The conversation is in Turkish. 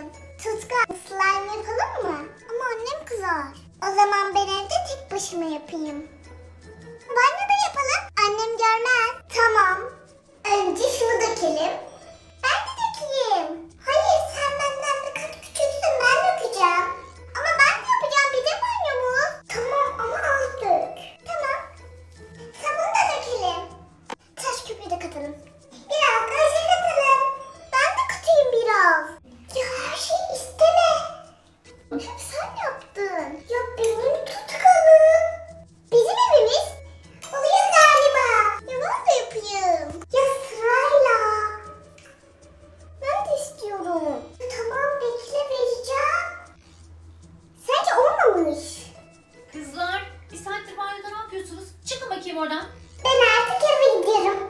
isterim. Tutku slime yapalım mı? Ama annem kızar. O zaman ben evde tek başıma yapayım. Banyoda Hep sen yaptın. Ya benim tutkalım. Bizim evimiz. Oluyor galiba. Ya ben de yapayım. Ya sırayla. Ben de istiyorum. Tamam bekle vereceğim. Sence olmamış. Kızlar bir saattir banyoda ne yapıyorsunuz? Çıkın bakayım oradan. Ben artık eve giderim.